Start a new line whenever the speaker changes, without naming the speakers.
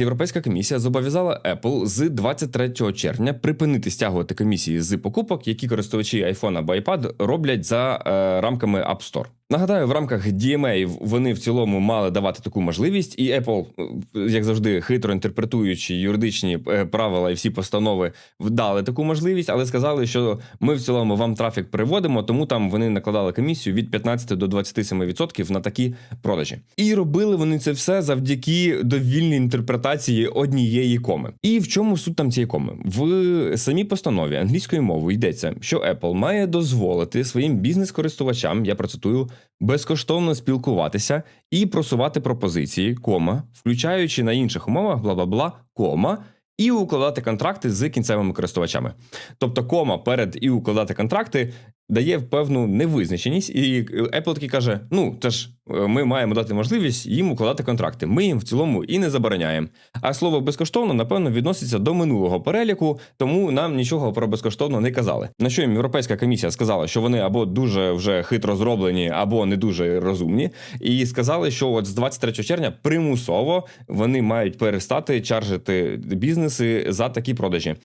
Європейська комісія зобов'язала Apple з 23 червня припинити стягувати комісії з покупок, які користувачі iPhone або iPad роблять за е, рамками App Store. Нагадаю, в рамках DMA вони в цілому мали давати таку можливість, і Apple, е, як завжди, хитро інтерпретуючи юридичні е, правила і всі постанови, вдали таку можливість, але сказали, що ми в цілому вам трафік приводимо, тому там вони накладали комісію від 15 до 27% на такі продажі. І робили вони це все завдяки довільній інтерпретації однієї коми. І в чому суть там цієї коми? В самій постанові англійською мовою йдеться, що Apple має дозволити своїм бізнес-користувачам, я процитую, безкоштовно спілкуватися і просувати пропозиції, кома, включаючи на інших умовах, бла бла бла, кома. І укладати контракти з кінцевими користувачами. Тобто, кома перед і укладати контракти дає певну невизначеність, і Apple таки каже: ну це ж е, ми маємо дати можливість їм укладати контракти. Ми їм в цілому і не забороняємо. А слово безкоштовно, напевно, відноситься до минулого переліку, тому нам нічого про безкоштовно не казали. На що їм Європейська комісія сказала, що вони або дуже вже хитро зроблені, або не дуже розумні, і сказали, що от з 23 червня примусово вони мають перестати чаржити бізнеси за такі продажі.